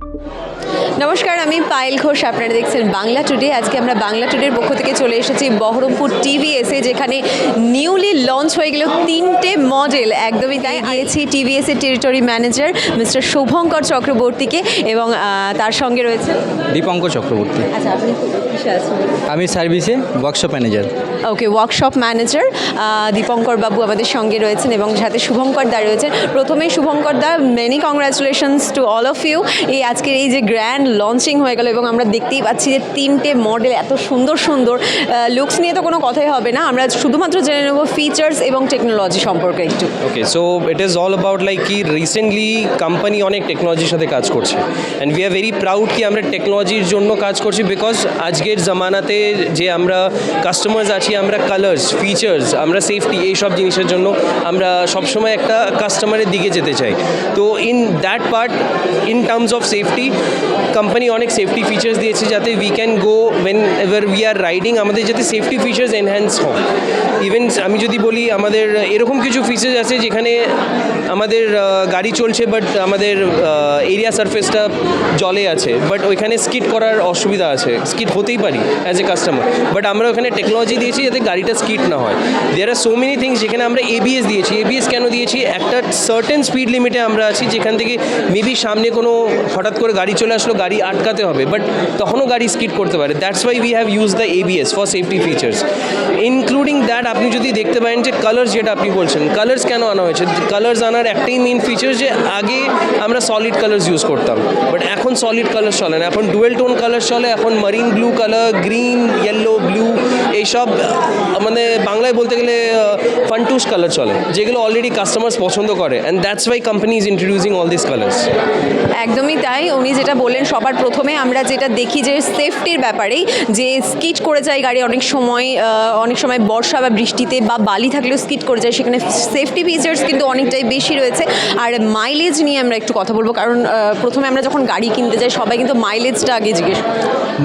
you নমস্কার আমি পায়েল ঘোষ আপনারা দেখছেন বাংলা টুডে। আজকে আমরা বাংলা টুডের পক্ষ থেকে চলে এসেছি বহরমপুর টিভিএসে যেখানে নিউলি লঞ্চ হয়ে গেল তিনটে মডেল। একদমই তাই আয়েছি টিভিএস এর টেরিটরি ম্যানেজার মিস্টার শুভঙ্কর চক্রবর্তীকে এবং তার সঙ্গে রয়েছে দীপঙ্ক চক্রবর্তী। আচ্ছা আপনি আমি সার্ভিসে workshop manager. Okay workshop manager. Dipankar babu আমাদের সঙ্গে রয়েছেন এবং সাথে শুভঙ্কর দা রয়েছেন। প্রথমে Shubhankar da many congratulations to all of you এই আজকের এই যে গ্র্যান্ড লঞ্চিং হয়ে গেল এবং আমরা দেখতেই পাচ্ছি যে তিনটে মডেল এত সুন্দর সুন্দর লুকস নিয়ে তো কোনো কথাই হবে না। আমরা শুধুমাত্র জেনে নেব ফিচার্স এবং টেকনোলজি সম্পর্কে একটু। Okay so it is all about like কি রিসেন্টলি কোম্পানি অনেক টেকনোলজির সাথে কাজ করছে। And we are very proud কি আমরা টেকনোলজির জন্য কাজ করছি বিকজ আজকের জামানাতে যে আমরা কাস্টমার্স আছি, আমরা কালার্স ফিচার্স আমরা সেফটি এই সব জিনিসের জন্য আমরা সবসময় একটা কাস্টমারের দিকে যেতে চাই। তো in that part in terms of safety company অনেক সেফটি ফিচার্স দিয়েছে যাতে we can go whenever we are riding আমাদের যাতে সেফটি ফিচার্স এনহ্যান্স হয় ইভেন আমি যদি বলি, আমাদের এরকম কিছু ফিচার্স আছে যেখানে আমাদের গাড়ি চলছে বাট আমাদের এরিয়া সারফেসটা জলে আছে বাট ওইখানে স্কিট করার অসুবিধা আছে। স্কিট হতেই পারি অ্যাজ এ কাস্টমার বাট আমরা ওখানে টেকনোলজি দিয়েছি যাতে গাড়িটা স্কিট না হয়। There are so many things যেখানে আমরা এবিএস দিয়েছি। এবিএস কেন দিয়েছি? একটা সার্টেন স্পিড লিমিটে আমরা আছি যেখান থেকে মেবি সামনে কোনো হঠাৎ করে গাড়ি চলে আসলো, গাড়ি আটকাতে হবে বাট তখনও গাড়ি স্কিট করতে পারে। That's why we have use the ABS for safety features including that আপনি যদি দেখতে পারেন যে কালার্স যেটা আপনি বলছেন কালার্স কেন আনা হয়েছে? কালার্স আনার একটাই মেন ফিচার যে আগে আমরা সলিড কালার্স ইউজ করতাম বাট এখন সলিড কালার চলে না। এখন ডুয়েল টোন কালার চলে, এখন marine blue colour green yellow blue এইসব মানে বাংলায় বলতে গেলে ফান্টুস কালার চলে, যেগুলো অলরেডি কাস্টমার্স পছন্দ করে and that's why company is introducing all this colours একদমই তাই। উনি যেটা বললেন সবার প্রথমে আমরা যেটা দেখি যে সেফটির ব্যাপারেই যে স্কিট করে যায় গাড়ি অনেক সময় অনেক সময় বর্ষা বা বৃষ্টিতে বা বালি থাকলেও স্কিট করে যায়। সেখানে সেফটি ফিচার্স কিন্তু অনেকটাই বেশি রয়েছে। আর মাইলেজ নিয়ে আমরা একটু কথা বলব। কারণ প্রথমে আমরা যখন গাড়ি কিনতে যাই, সবাই কিন্তু মাইলেজটা আগে জিজ্ঞেস।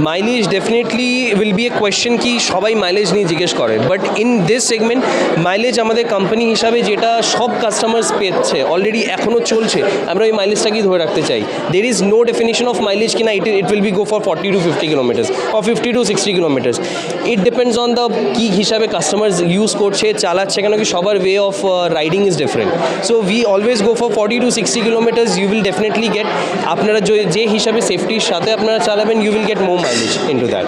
Mileage definitely will be a question কি সবাই মাইলেজ নিয়ে জিজ্ঞেস করে but in this segment mileage আমাদের কোম্পানি হিসাবে যেটা সব কাস্টমার্স পেচ্ছে অলরেডি এখনও চলছে আমরা ওই মাইলেজটাকেই ধরে রাখতে চাই there is no definition of mileage কিনা it it will be go for forty to fifty kilometres or fifty to sixty kilometres it depends on the কী হিসাবে কাস্টমার্স ইউজ করছে চালাচ্ছে কেন কি সবার way of riding is different so we always go for forty to sixty kilometres you will definitely get আপনারা যে- হিসাবে সেফটির সাথে আপনারা চালাবেন you will get more mileage into that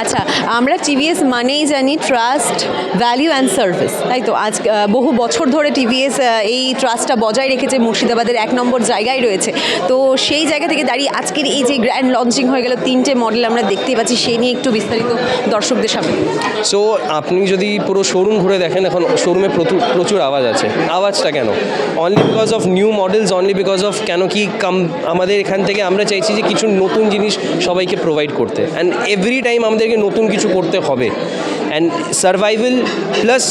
আচ্ছা আমরা টিভিএস মানেই জানি ট্রাস্ট ভ্যালিউ অ্যান্ড সার্ভিস তাই তো? আজ বহু বছর ধরে টিভিএস এই ট্রাস্টটা বজায় রেখেছে মুর্শিদাবাদের এক নম্বর জায়গায় রয়েছে। তো সেই জায়গা থেকে দাঁড়িয়ে আজকের এই যে গ্র্যান্ড লঞ্চিং হয়ে গেল তিনটে মডেল আমরা দেখতেই পাচ্ছি সেই নিয়ে একটু বিস্তারিত দর্শকদের সামনে। সো আপনি যদি পুরো শোরুম ঘুরে দেখেন এখন শোরুমে প্রচুর প্রচুর আওয়াজ আছে। আওয়াজটা কেন? Only because of new models only because of কেন কি কাম আমাদের এখান থেকে আমরা চাইছি যে কিছু নতুন জিনিস সবাইকে প্রোভাইড করতে। অ্যান্ড এভরি টাইম আমাদেরকে নতুন কিছু করতে হবে। অ্যান্ড সার্ভাইভাল প্লাস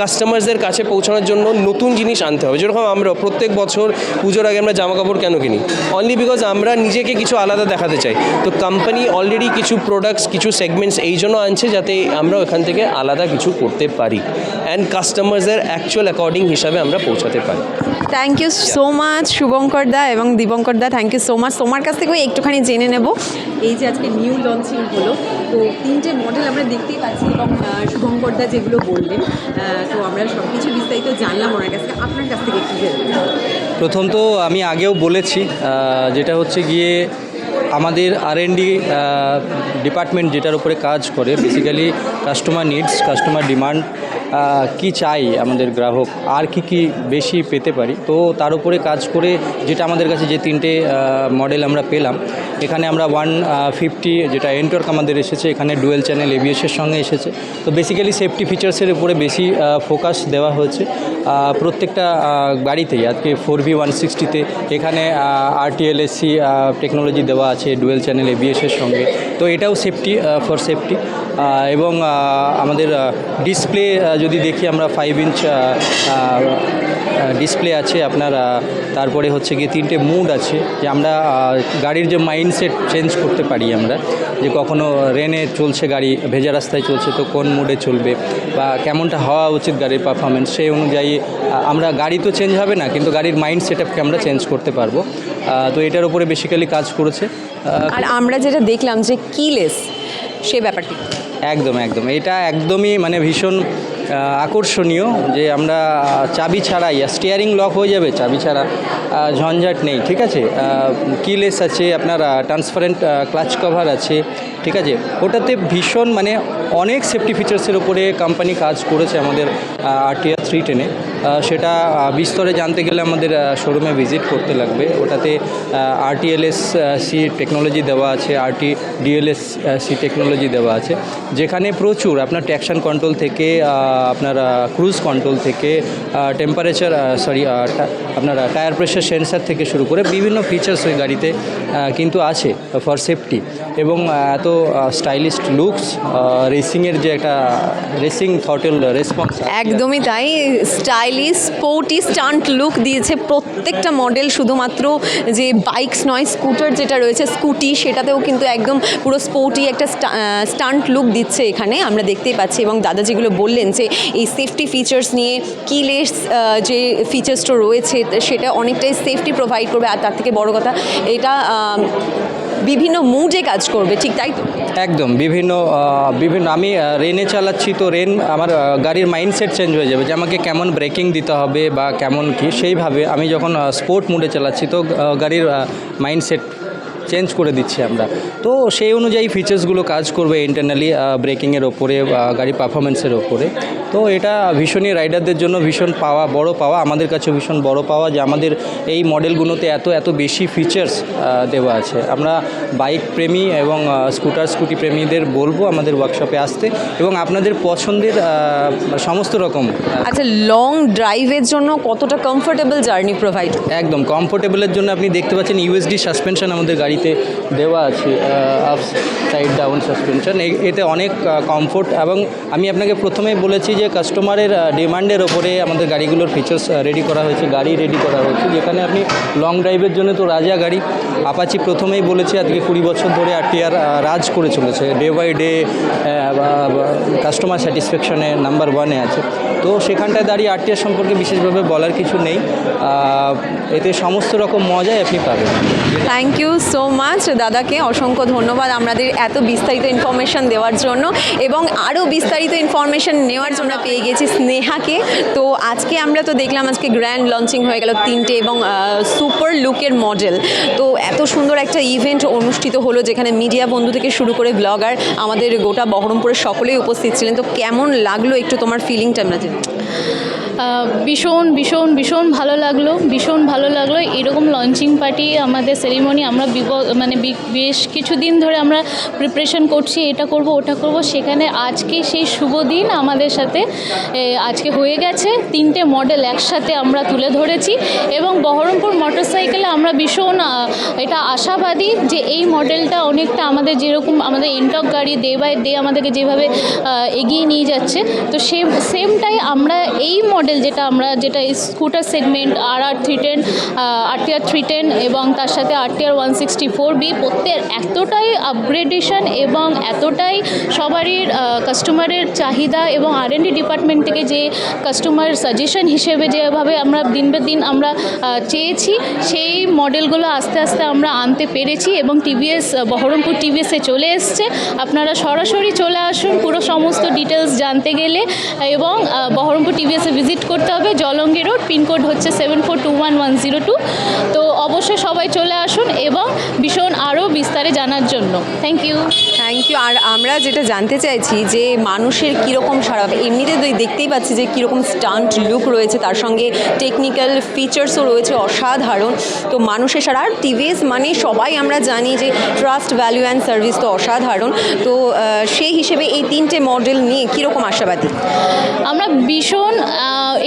কাস্টমারদের কাছে পৌঁছানোর জন্য নতুন জিনিস আনতে হবে। যেরকম আমরা প্রত্যেক বছর পুজোর আগে আমরা জামা কাপড় কেন কিনি? অনলি বিকজ আমরা নিজেকে কিছু আলাদা দেখাতে চাই। তো কোম্পানি অলরেডি কিছু প্রোডাক্টস কিছু সেগমেন্টস এই জন্য আনছে যাতে আমরা ওখান থেকে আলাদা কিছু করতে পারি। অ্যান্ড কাস্টমারদের অ্যাকচুয়াল অ্যাকর্ডিং হিসাবে আমরা পৌঁছাতে পারি। Thank you so much Shubhankar da এবং Dipankar da thank you so much তোমার কাছ থেকেও একটুখানি জেনে নেব। এই যে আজকে নিউ লঞ্চিং হলো, তো তিনটে মডেল আমরা দেখতেই পাচ্ছি এবং আহ, শুভঙ্কর দা যেগুলো বললেন তো আমরা সব কিছু বিস্তারিত জানলাম ওনার কাছ আপনার কাছ থেকে কী প্রথম তো আমি আগেও বলেছি যেটা হচ্ছে গিয়ে আমাদের আর ডি ডিপার্টমেন্ট যেটার উপরে কাজ করে basically customer needs customer demand কি চাই আমাদের গ্রাহক আর কি কি বেশি পেতে পারি। তো তার উপরে কাজ করে যেটা আমাদের কাছে যে তিনটে মডেল আমরা পেলাম এখানে আমরা ওয়ান ফিফটি যেটা এন্টর্ক আমাদের এসেছে, এখানে ডুয়েল চ্যানেল এবিএসের সঙ্গে এসেছে। তো বেসিক্যালি সেফটি ফিচার্সের উপরে বেশি ফোকাস দেওয়া হয়েছে। প্রত্যেকটা গাড়িতেই আজকে ফোর ভি ওয়ান সিক্সটিতে এখানে আরটিএলএসি টেকনোলজি দেওয়া আছে ডুয়েল চ্যানেল এবিএসের সঙ্গে। তো এটাও সেফটি ফর সেফটি এবং আমাদের ডিসপ্লে যদি দেখি আমরা ফাইভ ইঞ্চ ডিসপ্লে আছে আপনার তারপরে হচ্ছে গিয়ে তিনটে মুড আছে যে আমরা গাড়ির যে মাইন্ডসেট চেঞ্জ করতে পারি আমরা, যে কখনো রেনে চলছে গাড়ি, ভেজা রাস্তায় চলছে তো কোন মুডে চলবে বা কেমনটা হওয়া উচিত গাড়ির পারফরমেন্স সেই অনুযায়ী আমরা গাড়ি তো চেঞ্জ হবে না, কিন্তু গাড়ির মাইন্ড সেট আপকে আমরা চেঞ্জ করতে পারব। তো এটার উপরে বেসিক্যালি কাজ করেছে। আর আমরা যেটা দেখলাম যে কিলেস সে ব্যাপারটি। একদম একদম। এটা একদমই মানে ভীষণ আকর্ষণীয় যে আমরা চাবি ছাড়াই স্টিয়ারিং লক হয়ে যাবে, চাবি ছাড়া ঝঞ্ঝাট নেই, ঠিক আছে? কিলেস আছে, আপনার ট্রান্সপারেন্ট ক্লাচ কভার আছে, ঠিক আছে? ওটাতে ভীষণ মানে অনেক সেফটি ফিচার্সের উপরে কোম্পানি কাজ করেছে আমাদের আরটিআর থ্রি টেনে সেটা বিস্তরে জানতে গেলে আমাদের শোরুমে ভিজিট করতে লাগবে। ওটাতে আরটিএলএস সি টেকনোলজি দেওয়া আছে আরটি ডিএলএস সি টেকনোলজি দেওয়া আছে। যেখানে প্রচুর আপনার ট্যাকশন কন্ট্রোল থেকে আপনার ক্রুজ কন্ট্রোল থেকে টেম্পারেচার সরি আপনার টায়ার প্রেশার সেন্সার থেকে শুরু করে বিভিন্ন ফিচার্স ওই গাড়িতে কিন্তু আছে ফর সেফটি এবং এত স্টাইলিশ লুকস রেসিংয়ের যে একটা রেসিং থটেল রেসপন্স একদমই তাই। স্টাইলিশ স্পোর্টি স্টান্ট লুক দিয়েছে প্রত্যেকটা মডেল শুধুমাত্র যে বাইকস নয় স্কুটার যেটা রয়েছে স্কুটি সেটাতেও কিন্তু একদম পুরো স্পোর্টি একটা স্টান্ট লুক দিচ্ছে এখানে। আমরা দেখতেই পাচ্ছি এবং দাদা যেগুলো বললেন যে এই সেফটি ফিচার্স নিয়ে কিলেস যে ফিচার্সটা রয়েছে, সেটা অনেকটাই সেফটি প্রোভাইড করবে। আর তার থেকে বড় কথা, এটা বিভিন্ন মুডে কাজ করবে, ঠিক তাই তো? একদম, বিভিন্ন বিভিন্ন, আমি রেনে চালাচ্ছি তো রেন, আমার গাড়ির মাইন্ডসেট চেঞ্জ হয়ে যাবে যে আমাকে কেমন ব্রেকিং দিতে হবে বা কেমন কি, সেইভাবে আমি যখন স্পোর্ট মুডে চালাচ্ছি তো গাড়ির মাইন্ডসেট চেঞ্জ করে দিচ্ছি আমরা। তো সেই অনুযায়ী ফিচার্সগুলো কাজ করবে ইন্টারনালি ব্রেকিংয়ের ওপরে বা গাড়ি পারফরমেন্সের ওপরে। তো এটা ভীষণই রাইডারদের জন্য ভীষণ পাওয়া বড় পাওয়া আমাদের কাছে ভীষণ বড় পাওয়া যে আমাদের এই মডেলগুলোতে এত এত বেশি ফিচার্স দেওয়া আছে। আমরা বাইক প্রেমী এবং স্কুটার স্কুটি প্রেমীদের বলব আমাদের ওয়ার্কশপে আসতে। এবং আপনাদের পছন্দের সমস্ত রকম আচ্ছা লং ড্রাইভের জন্য কতটা কমফোর্টেবল জার্নি প্রোভাইড একদম কমফোর্টেবলের জন্য আপনি দেখতে পাচ্ছেন ইউএসডি সাসপেনশন আমাদের গাড়িতে দেওয়া আছে আপ সাইড ডাউন সাসপেনশন এতে অনেক কমফোর্ট এবং আমি আপনাকে প্রথমেই বলেছি যে কাস্টমারের ডিমান্ডের ওপরে আমাদের গাড়িগুলোর ফিচার্স রেডি করা হয়েছে, গাড়ি রেডি করা হয়েছে। যেখানে আপনি লং ড্রাইভের জন্য তো রাজা গাড়ি। আপাচি প্রথমেই বলেছি, আজকে কুড়ি বছর ধরে আরটিআর রাজ করে চলেছে। ডে বাই ডে কাস্টমার স্যাটিসফ্যাকশনে নাম্বার ওয়ানে আছে। তো সেখানটায় দাঁড়িয়ে আরটিআর সম্পর্কে বিশেষভাবে বলার কিছু নেই। এতে সমস্ত রকম মজাই আপনি পাবেন। থ্যাংক ইউ সো মাচ দাদাকে অসংখ্য ধন্যবাদ আমাদের এত বিস্তারিত ইনফরমেশন দেওয়ার জন্য এবং আরও বিস্তারিত ইনফরমেশন নেওয়ার জন্য পেয়ে গেছি স্নেহাকে। তো আজকে আমরা তো দেখলাম আজকে গ্র্যান্ড লঞ্চিং হয়ে গেল তিনটে এবং সুপার লুকের মডেল তো এত সুন্দর একটা ইভেন্ট অনুষ্ঠিত হলো যেখানে মিডিয়া বন্ধু থেকে শুরু করে ব্লগার আমাদের গোটা বহরমপুরের সকলেই উপস্থিত ছিলেন। তো কেমন লাগল একটু তোমার ফিলিংটা আমরা ভীষণ ভীষণ ভীষণ ভালো লাগল, ভীষণ ভালো লাগল। এরকম লঞ্চিং পার্টি আমাদের সেরিমনি আমরা মানে বেশ কিছুদিন ধরে আমরা প্রিপারেশন করছি, এটা করব, ওটা করব। সেখানে আজকে সেই শুভ দিন আমাদের সাথে আজকে হয়ে গেছে। তিনটে মডেল একসাথে আমরা তুলে ধরেছি এবং বহরমপুর মোটরসাইকেলে আমরা ভীষণ এটা আশাবাদী যে এই মডেলটা অনেকটা আমাদের যেরকম, আমাদের এন্টক গাড়ি ডে বাই ডে আমাদেরকে যেভাবে এগিয়ে নিয়ে যাচ্ছে। তো সেম সেমটাই আমরা এই মডেল যেটা আমরা, যেটা স্কুটার সেগমেন্ট আর R three ten R T R three ten এবং তার সাথে R T R one sixty four V প্রত্যেক, এতটাই আপগ্রেডেশন এবং এতটাই সবারই কাস্টমারের চাহিদা এবং আর এন ডি ডিপার্টমেন্ট থেকে যে কাস্টমার সাজেশন হিসেবে যেভাবে আমরা দিন বে দিন আমরা চেয়েছি, সেই মডেলগুলো আস্তে আস্তে আমরা আনতে পেরেছি এবং টিভিএস বহরমপুর টিভিএসে চলে এসছে। আপনারা সরাসরি চলে আসুন পুরো সমস্ত ডিটেলস জানতে গেলে এবং বহরমপুর টিভিএসে ভিজিট করতে হবে জলঙ্গি রোড পিনকোড হচ্ছে seven four two one one zero two তো অবশ্যই সবাই চলে আসুন এবং ভীষণ আরও বিস্তারে জানার জন্য। থ্যাংক ইউ থ্যাংক ইউ আর আমরা যেটা জানতে চাইছি যে মানুষের কীরকম সারা এমনিতে তো দেখতেই পাচ্ছি যে কীরকম স্টান্ট লুক রয়েছে তার সঙ্গে টেকনিক্যাল ফিচার্সও রয়েছে অসাধারণ। তো মানুষের সারা আর টিভিএস মানে সবাই আমরা জানি যে ট্রাস্ট ভ্যালু অ্যান্ড সার্ভিস তো অসাধারণ। তো সেই হিসেবে এই তিনটে মডেল নিয়ে কীরকম আশাবাদী? আমরা ভীষণ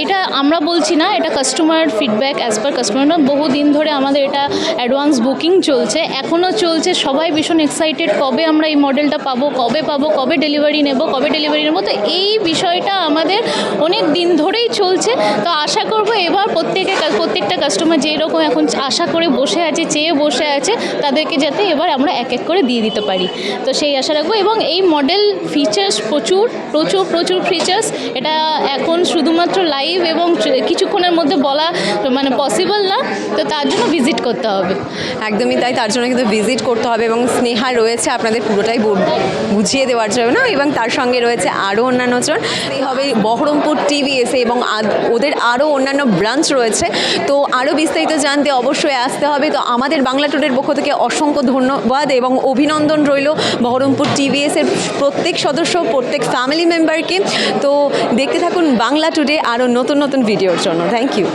এটা আমরা বলছি না এটা customer feedback as per customer না বহুদিন ধরে আমাদের এটা অ্যাডভান্স বুকিং চলছে। এখনও চলছে। সবাই ভীষণ এক্সাইটেড কবে আমরা এই মডেলটা পাবো, কবে পাবো, কবে ডেলিভারি নেব, কবে ডেলিভারি নেব। তো এই বিষয়টা আমাদের অনেক দিন ধরেই চলছে। তো আশা করব এবার প্রত্যেকে প্রত্যেকটা কাস্টমার যেই রকম এখন আশা করে বসে আছে, চেয়ে বসে আছে, তাদেরকে যাতে এবার আমরা এক এক করে দিয়ে দিতে পারি। তো সেই আশা রাখব এবং এই মডেল ফিচার্স প্রচুর প্রচুর প্রচুর ফিচার্স এটা এখন শুধুমাত্র লাইভ এবং কিছুক্ষণের মধ্যে বলা মানে পসিবল না। তো তার জন্য ভিজিট করতে হবে। একদমই তাই, তার জন্য কিন্তু ভিজিট করতে হবে এবং স্নেহা রয়েছে আপনাদের পুরোটাই বুঝিয়ে দেওয়ার জন্য এবং তার সঙ্গে রয়েছে আরও অন্যান্য জন। হবে বহরমপুর টিভিএসে এবং ওদের আরও অন্যান্য ব্রাঞ্চ রয়েছে। তো আরও বিস্তারিত জানতে অবশ্যই আসতে হবে। তো আমাদের বাংলা টুডের পক্ষ থেকে অসংখ্য ধন্যবাদ এবং অভিনন্দন রইল বহরমপুর টিভিএসের প্রত্যেক সদস্য, প্রত্যেক ফ্যামিলি মেম্বারকে তো দেখতে থাকুন বাংলা টুডে আরও নতুন নতুন ভিডিওর জন্য। Thank you